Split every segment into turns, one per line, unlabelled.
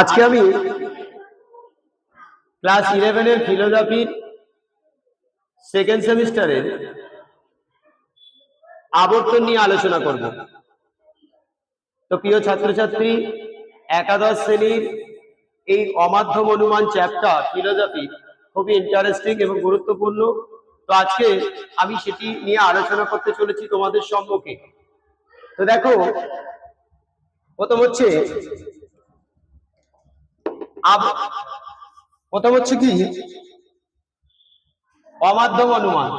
আজকে আমি ক্লাস ইলেভেনের ফিলোজফির সেকেন্ড সেমিস্টারের আবর্তন নিয়ে আলোচনা করব। তো প্রিয় ছাত্রছাত্রী, একাদশ শ্রেণির এই অমাধ্যম অনুমান চ্যাপ্টার ফিলোজফি খুবই ইন্টারেস্টিং এবং গুরুত্বপূর্ণ। তো আজকে আমি সেটি নিয়ে আলোচনা করতে চলেছি তোমাদের সম্মুখে। তো দেখো, প্রথম হচ্ছে প্রথম হচ্ছে কি? অমাধ্যম অনুমান।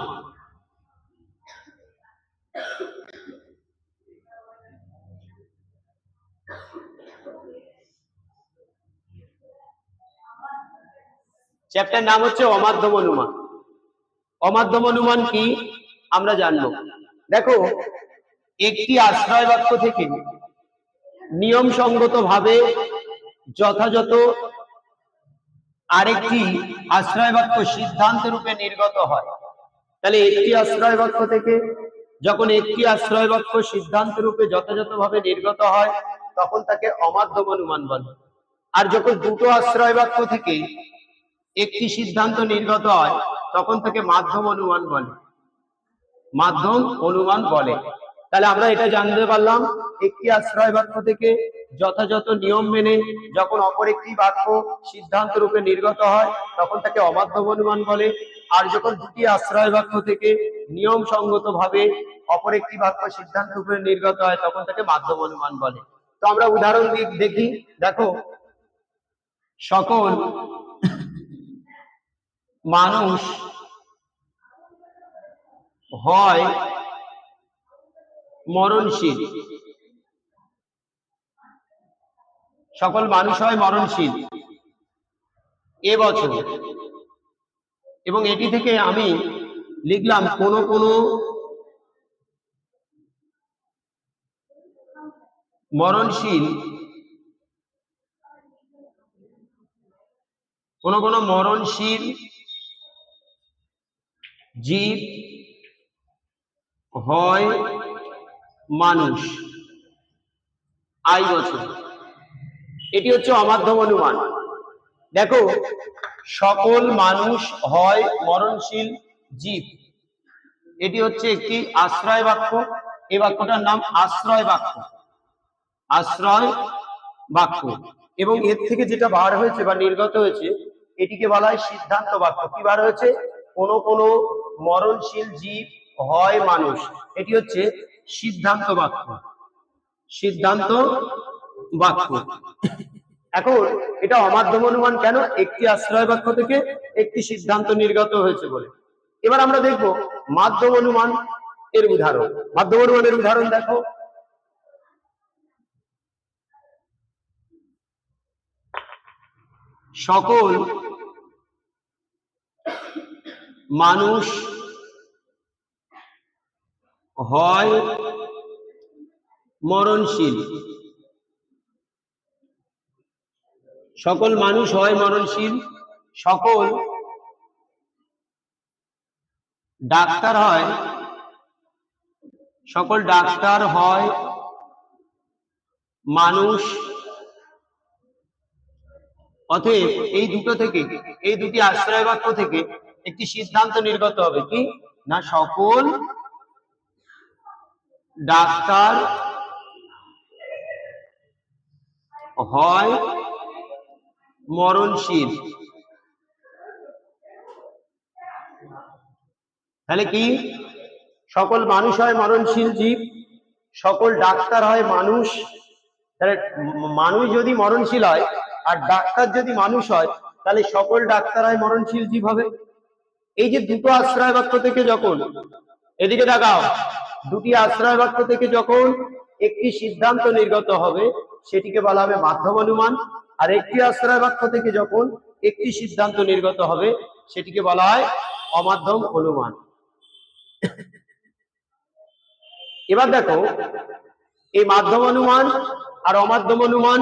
চ্যাপ্টার নাম হচ্ছে অমাধ্যম অনুমান। অমাধ্যম অনুমান কি? আমরা জানব। দেখো, একটি আশ্রয় বাক্য থেকে ভাবে যথাযথ আরেকটি আশ্রয় বাক্য সিদ্ধান্ত রূপে নির্গত হয়। তাহলে একটি আশ্রয় বাক্য থেকে যখন একটি আশ্রয় বাক্য সিদ্ধান্ত রূপে যথাযথভাবে নির্গত হয়, তখন তাকে অমাধ্যম অনুমান বলে। আর যখন দুটো আশ্রয় বাক্য থেকে একটি সিদ্ধান্ত নির্গত হয়, তখন তাকে মাধ্যম অনুমান বলে। মাধ্যম অনুমান বলে। তাহলে আমরা এটা জানতে পারলাম, একটি আশ্রয় বাক্য থেকে যথাযথ নিয়ম মেনে যখন অপর একটি বাক্য সিদ্ধান্ত রূপে নির্গত হয়, তখন তাকে অমাধ্যম অনুমান বলে। আর যখন দুটি আশ্রয় বাক্য থেকে নিয়ম সঙ্গত ভাবে অপর একটি বাক্য সিদ্ধান্ত রূপে নির্গত হয়, তখন তাকে মাধ্যম অনুমান বলে। তো আমরা উদাহরণ দেখি, দেখো, সকল মানুষ হয় মরণশীল। সকল মানুষ হয় মরণশীল। এবছর এবং এটি থেকে আমি লিখলাম কোন কোন মরণশীল কোন কোন মরণশীল জীব হয় মানুষ। আই বছর। এটি হচ্ছে অমাধ্যম অনুমান। দেখো, সকল মানুষ হয় মরণশীল জীব। এটি হচ্ছে একটি আশ্রয় বাক্য। এই বাক্যটার নাম আশ্রয় বাক্য। আশ্রয় বাক্য। এবং এর থেকে যেটা বার হয়েছে বা নির্গত হয়েছে, এটিকে বলা হয় সিদ্ধান্ত বাক্য। কি বার হয়েছে? কোন কোন মরণশীল জীব হয় মানুষ। এটি হচ্ছে সিদ্ধান্ত বাক্য সিদ্ধান্ত বাক্য এখন এটা অমাধ্যম অনুমান কেন? একটি আশ্রয় বাক্য থেকে একটি সিদ্ধান্ত নির্গত হয়েছে বলে। এবার আমরা দেখব মাধ্যম অনুমান এর উদাহরণ। মাধ্যম অনুমানের উদাহরণ দেখো। সকল মানুষ হয় মরণশীল। সকল মানুষ হয় মরণশীল। সকল ডাক্তার হয়। সকল ডাক্তার হয়। মানুষ। অতএব এই দুটো থেকে, এই দুটি আশ্রয় বাক্য থেকে একটি সিদ্ধান্ত নির্গত হবে কি? না সকল ডাক্তার হয় মরণশীল। তাহলে কি? সকল মানুষ হয় মরণশীল জীব, সকল ডাক্তার হয় মানুষ। তাহলে মানুষ যদি মরণশীল হয় আর ডাক্তার যদি মানুষ হয়, তাহলে সকল ডাক্তার হয় মরণশীল জীব হবে। এই যে দুটো আশ্রয় বাক্য থেকে যখন, এদিকে দেখাও দুটি আশ্রয় বাক্য থেকে যখন একটি সিদ্ধান্ত নির্গত হবে, সেটিকে বলা হবে মাধ্যম অনুমান। আর একটি আশ্রয় বাক্য থেকে যখন একটি সিদ্ধান্ত নির্গত হবে, সেটিকে বলা হয় অমাধ্যম অনুমান। এবার দেখো, এই মাধ্যম অনুমান আর অমাধ্যম অনুমান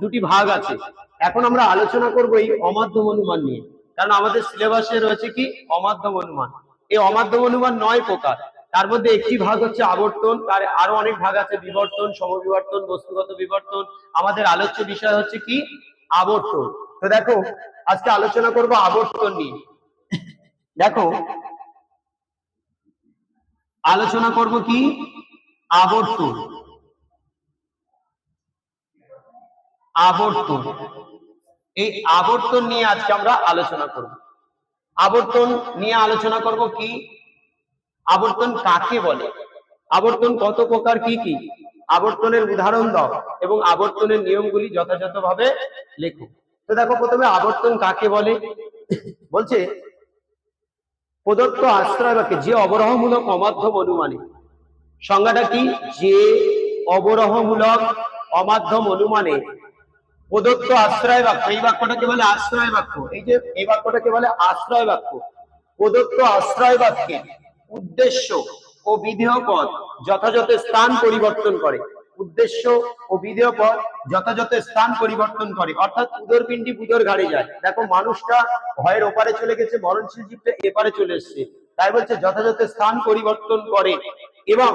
দুটি ভাগ আছে। এখন আমরা আলোচনা করব এই অমাধ্যম অনুমান নিয়ে। কারণ আমাদের সিলেবাসে রয়েছে কি? অমাধ্যম অনুমান। এই অমাধ্যম অনুমান নয় প্রকার। তার মধ্যে একটি ভাগ হচ্ছে আবর্তন, তার আরও অনেক ভাগ আছে বিবর্তন, সমবিবর্তন, বস্তুগত বিবর্তন। আমাদের আলোচ্য বিষয় হচ্ছে কি? আবর্তন। তো দেখো, আজকে আলোচনা করব আবর্তন নিয়ে। দেখো, আলোচনা করব কি? আবর্তন। আবর্তন। এই আবর্তন নিয়ে আজকে আমরা আলোচনা করব। আবর্তন নিয়ে আলোচনা করব কি? আবর্তন কাকে বলে? আবর্তন কত প্রকার, কি কি? আবর্তনের উদাহরণ দাও এবং আবর্তনের নিয়মগুলি যথাযথভাবে লেখো। তো দেখো, প্রথমে আবর্তন কাকে বলে? বলছে, প্রদত্ত আশ্রয় বাক্যে যে অবরহমূলক অমাধ্যম অনুমানে। সংজ্ঞাটা কি? যে অবরহমূলক অমাধ্যম অনুমানে প্রদত্ত আশ্রয় বাক্য। এই বাক্যটাকে বলে আশ্রয় বাক্য। এই যে, এই বাক্যটাকে বলে আশ্রয় বাক্য। প্রদত্ত আশ্রয় বাক্যে উদ্দেশ্য ও বিধেয় পদ যথাযথ স্থান পরিবর্তন করে। উদ্দেশ্য ও বিধেয় পদ যথাযথ স্থান পরিবর্তন করে। অর্থাৎ উদরপিণ্ডি বুদর ঘাড়ে যায়। দেখো, মানুষটা ভয়ের ওপারে চলে গেছে, মরণশীল জীবটা এপারে চলে এসছে। তাই বলছে, যথাযথ স্থান পরিবর্তন করে এবং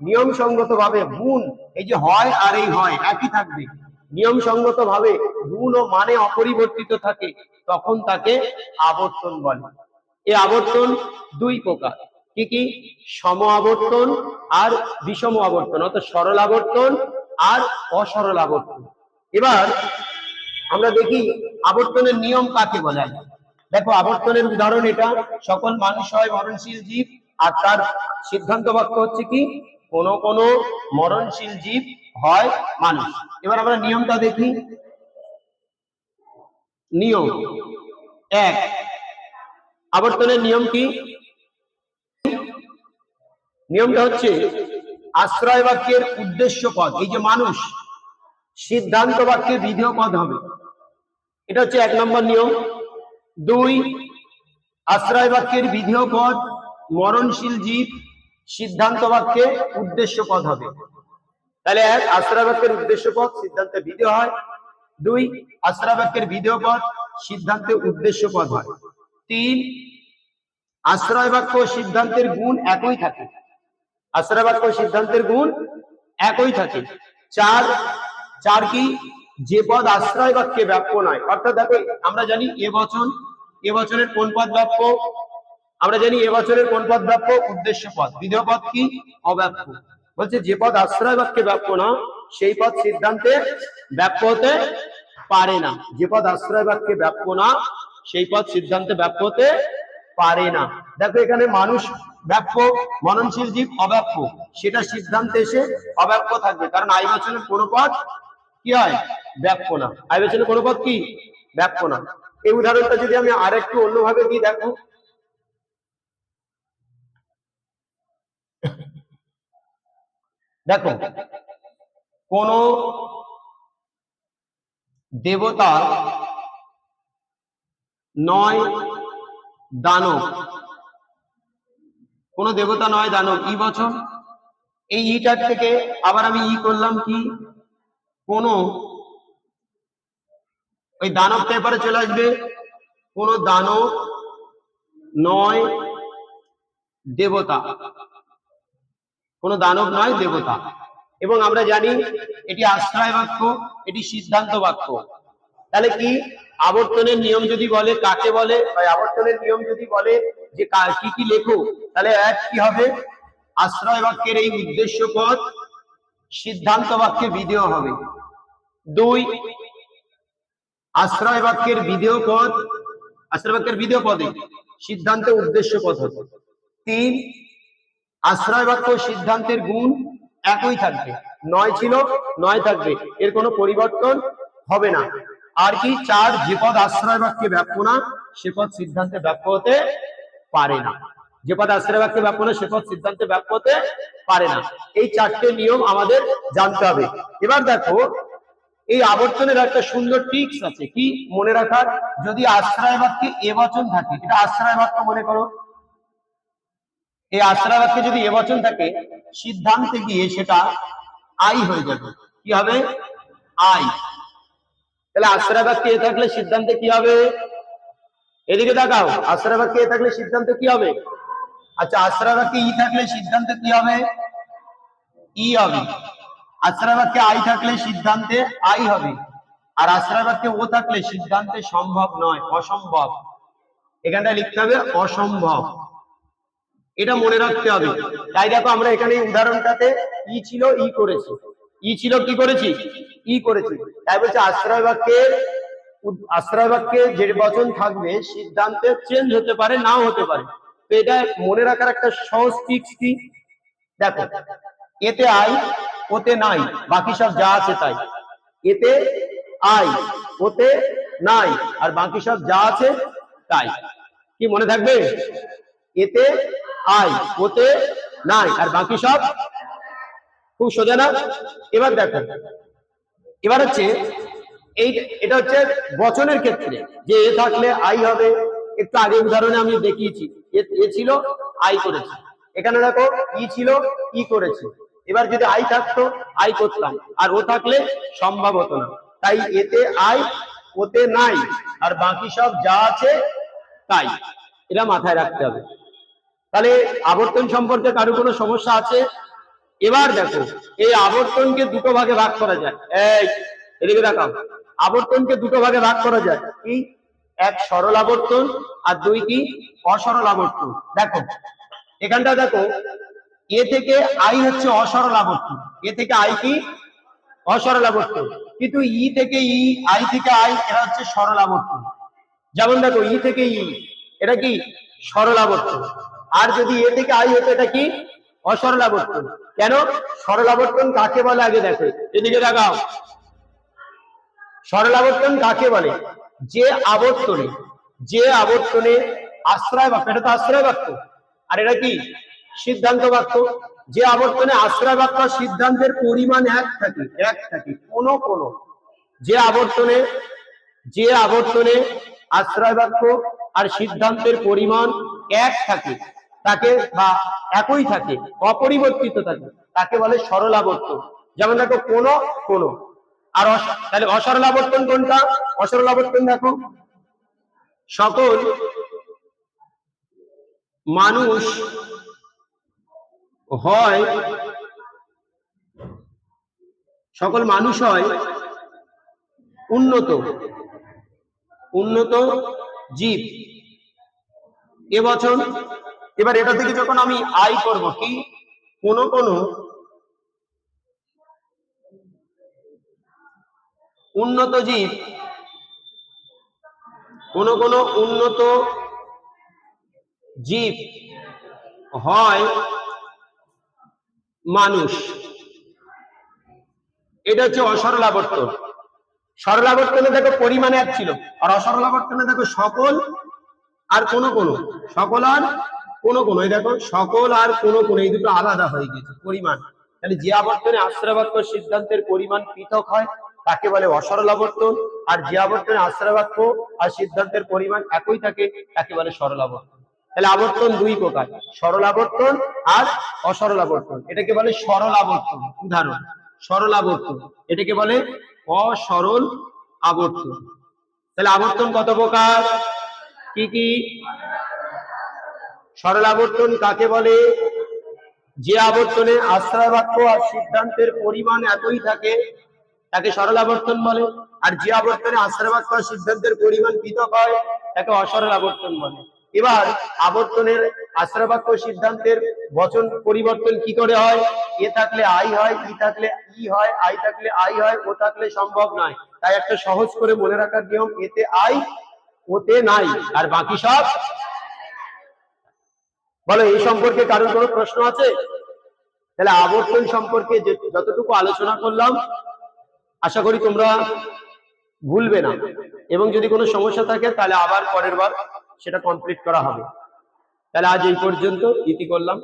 নিয়ম সঙ্গত ভাবে গুণ এই যে হয় আর এই হয়, একই থাকবে। নিয়ম সঙ্গত ভাবে গুণ ও মানে অপরিবর্তিত থাকে, তখন তাকে আবর্তন বলে। এই আবর্তন দুই প্রকার। কি কি? সম আবর্তন আর বিষম আবর্তন, অর্থাৎ সরল আবর্তন আর অসরল আবর্তন। এবার আমরা দেখি আবর্তনের নিয়ম কাকে বলা দেখো, আবর্তনের উদাহরণ এটা। সকল মানুষ হয় মরণশীল জীব, আর তার সিদ্ধান্ত বাক্য হচ্ছে কি? কোন কোন মরণশীল জীব হয় মানুষ। এবার আমরা নিয়মটা দেখি। নিয়ম এক। আবর্তনের নিয়ম কি? নিয়মটা হচ্ছে আশ্রয় বাক্যের উদ্দেশ্য পদ, এই যে মানুষ, সিদ্ধান্ত বাক্যে বিধেয় পদ হবে। এটা হচ্ছে এক নম্বর নিয়ম। দুই, আশ্রয় বাক্যের বিধেয় পদ, মরণশীল জীব সিদ্ধান্ত বাক্যে উদ্দেশ্য পদ হবে। তাহলে এক, আশ্রয় বাক্যের উদ্দেশ্য পদ, সিদ্ধান্তে বিধেয় হয়। দুই, আশ্রয় বাক্যের বিধেয় পদ, সিদ্ধান্তে উদ্দেশ্য পদ হয়। তিন, আশ্রয় বাক্য সিদ্ধান্তের গুণ একই থাকে। আশ্রয় বাক্য সিদ্ধান্তের গুণ একই থাকে। চার চার কি? যে পদ আশ্রয় বাক্যে ব্যাপ্য নয়। অর্থাৎ দেখো, আমরা জানি এ বচন, এ বছরের কোন পদ ব্যাপ্য? আমরা জানি এ বছরের কোন পদ ব্যাপ্য? উদ্দেশ্য পদ। বিধেয় পদ কি? অব্যাপ্য। বলছে, যে পদ আশ্রয় বাক্যে ব্যাপ্য না, সেই পদ সিদ্ধান্তে ব্যাপ্য হতে পারে না। যে পদ আশ্রয় বাক্যে ব্যাপ্য না, সেই পদ সিদ্ধান্তে ব্যাপ্য হতে পারে না। দেখো, এখানে মানুষ ব্যাপ্য মননশীল জীব অব্যাপ্য। সেটা সিদ্ধান্তে এসে অব্যাপ্য থাকবে। কারণ আই বচনের কোন পদ কি হয়? ব্যাপ্য না। আই বচনের কোন পদ কি? ব্যাপ্য না। এই উদাহরণটা যদি আমি আরেকটু অন্যভাবে দিই, দেখো। দেখো, কোন দেবতা নয় দানব কোন দেবতা নয় দানব, ই বছর এই ইটার থেকে আবার আমি ই করলাম কি? কোন ওই দানব এবারে চলে আসবে। কোন দানব নয় দেবতা। কোন দানব নয় দেবতা। এবং আমরা জানি এটি আশ্রয় বাক্য, এটি সিদ্ধান্ত বাক্য। তাহলে কি? আবর্তনের নিয়ম যদি বলে, কাকে বলে? আবর্তনের নিয়ম যদি বলে যে কা- কি কি লেখো, তাহলে এক কি হবে? আশ্রয় বাক্যের এই উদ্দেশ্য পদ সিদ্ধান্ত বাক্যে বিধেয় হবে। দুই, আশ্রয় বাক্যের বিধেয় পদ আশ্রয় বাক্যের বিধেয় পদে সিদ্ধান্তে উদ্দেশ্য পদ হবে। তিন, আশ্রয় বাক্য সিদ্ধান্তের গুণ একই থাকবে। নয় ছিল, নয় থাকবে। এর কোনো পরিবর্তন হবে না। আর কি? চার, যে পদ আশ্রয় বাক্যে ব্যাপ্য না, সে পদ সিদ্ধান্তে ব্যাপ্য হতে পারে না। যে পদ আশ্রয় বাক্যে ব্যাপ্য না সে পদ সিদ্ধান্তে ব্যাপ্য হতে পারে না। এই চারটে নিয়ম আমাদের জানতে হবে। এবার দেখো, এই আবর্তনের একটা সুন্দর টিক্স আছে। কি মনে রাখার? যদি আশ্রয় বাক্যে এ বচন থাকে, এটা আশ্রয় বাক্য মনে করো। এই আশ্রয় বাক্যে যদি এ বচন থাকে, সিদ্ধান্তে গিয়ে সেটা আই হয়ে যাবে। কি হবে? আই। তাহলে আশ্রয় বাক্যে থাকলে সিদ্ধান্তে কি হবে? এদিকে দেখাও আশ্রয় বাক্যে থাকলে সিদ্ধান্ত কি হবে? আচ্ছা আশ্রয় বাক্যে ই থাকলে সিদ্ধান্তে কি হবে? ই হবে। আশ্রয় বাক্যে আই থাকলে সিদ্ধান্তে আই হবে। আর আশ্রয় বাক্যে ও থাকলে সিদ্ধান্তে সম্ভব নয়, অসম্ভব। এখানটা লিখতে হবে অসম্ভব। এটা মনে রাখতে হবে। তাই দেখো, আমরা এখানে উদাহরণটাতে ই ছিল, ই করেছি। ই ছিল কি করেছি? ই করেছি। তাই বলছে আশ্রয় বাক্যের আশ্রয় বাক্যে যে বচন থাকবে সিদ্ধান্তে চেঞ্জ হতে পারে, নাও হতে পারে। তো এটা মনে রাখার একটা সহজ টিক্স কি? দেখো, এতে আই ওতে নাই, বাকি সব যা আছে তাই। এতে আই ওতে নাই, আর বাকি সব যা আছে তাই। কি মনে থাকবে? এতে আই ওতে নাই, আর বাকি সব খুব সোজা না? এবার দেখো, এবার হচ্ছে এই এটা হচ্ছে বচনের ক্ষেত্রে। যে এ থাকলে আই হবে, একটু আগে উদাহরণে আমি দেখিয়েছি। এ- ছিল, আই করেছি। এখানে দেখো, ই ছিল, ই করেছি। এবার যদি আই থাকতো, আই করতাম। আর ও থাকলে সম্ভব হতো না। তাই এতে আই, ওতে নাই। আর বাকি সব যা আছে, তাই। এটা মাথায় রাখতে হবে। তাহলে আবর্তন সম্পর্কে কারও কোনো সমস্যা আছে? এবার দেখো, এই আবর্তনকে দুটো ভাগে ভাগ করা যায়। এই, এদিকে দেখাও। আবর্তনকে দুটো ভাগে ভাগ করা যায়, কি? এক সরল আবর্তন আর দুই কি? অসরল আবর্তন। দেখো, এখানটা দেখো, এ থেকে আই হচ্ছে অসরল আবর্তন। এ থেকে আই কি? অসরল আবর্তন। কিন্তু ই থেকে ই, আই থেকে আই, এরা হচ্ছে সরল আবর্তন। যেমন দেখো, ই থেকে ই, এটা কি? সরল আবর্তন। আর যদি এ থেকে আই হতো, এটা কি? অসরল আবর্তন। কেন? সরল আবর্তন কাকে বলে? আগে দেখো। এদিকে দেখাও সরল আবর্তন কাকে বলে? যে আবর্তনে যে আবর্তনে আশ্রয় বাক্য, এটা তো আশ্রয় বাক্য। আর এটা কি? সিদ্ধান্ত বাক্য। যে আবর্তনে আশ্রয় বাক্য, সিদ্ধান্তের পরিমাণ এক থাকে এক থাকে, কোনো কোনো। যে আবর্তনে যে আবর্তনে আশ্রয় বাক্য আর সিদ্ধান্তের পরিমাণ এক থাকে, তাকে বা একই থাকে, অপরিবর্তিত থাকে, তাকে বলে সরল আবর্তন যেমন দেখো, কোন কোন। আর তাহলে অসরল আবর্তন কোনটা? অসরল আবর্তন দেখো। সকল মানুষ হয়, সকল মানুষ হয় উন্নত উন্নত জীব। এবছর এবার এটা থেকে যখন আমি আয় করব, কি? কোন কোন উন্নত জীব। কোন কোন উন্নত জীব হয় মানুষ। এটা হচ্ছে অসরল আবর্তন সরল আবর্তনে দেখো পরিমাণে এক ছিল, আর অসরলাবর্তনে দেখো সকল আর কোন কোন, সকল আর কোন কোন। এই দেখো, সকল আর কোন কোন, এই দুটো আলাদা হয়ে গেছে পরিমাণ। তাহলে যে আবর্তনে আশ্রয়বাক্য সিদ্ধান্তের পরিমাণ পৃথক হয় তাকে বলে অসরল আবর্তন, আর যে আবর্তনে আশ্রয়বাক্য আর সিদ্ধান্তের পরিমাণ একই থাকে, তাকে বলে সরল আবর্তন। তাহলে আবর্তন দুই প্রকার, সরল আবর্তন আর অসরল আবর্তন। এটাকে বলে সরল আবর্তন, উদাহরণ, সরল আবর্তন। এটাকে বলে অসরল আবর্তন। তাহলে আবর্তন কত প্রকার? কি কি? সরল আবর্তন কাকে বলে? যে আবর্তনে আশ্রয় বাক্য আর সিদ্ধান্তের পরিমাণ একই থাকে তাকে সরল আবর্তন বলে, আর যে আবর্তনে আশ্রয় বাক্য আর সিদ্ধান্তের পরিমাণ পৃথক হয়, তাকে অসরল আবর্তন বলে। এবার আবর্তনের আশ্রয় বাক্য সিদ্ধান্তের বচন পরিবর্তন কি করে হয়? এ থাকলে আই হয়, ই থাকলে ই হয়, আই থাকলে আই হয়, ও থাকলে সম্ভব নয়। তাই একটা সহজ করে মনে রাখার নিয়ম, এতে আই, ওতে নাই, আর বাকি সব? বলো, এই সম্পর্কে কারোর কোনো প্রশ্ন আছে? তাহলে আবর্তন সম্পর্কে যতটুকু আলোচনা করলাম আশা করি তোমরা ভুলবে না। এবং যদি কোনো সমস্যা থাকে, তাহলে আবার পরের বার সেটা কমপ্লিট করা হবে। তাহলে আজ এই পর্যন্ত, ইতি করলাম।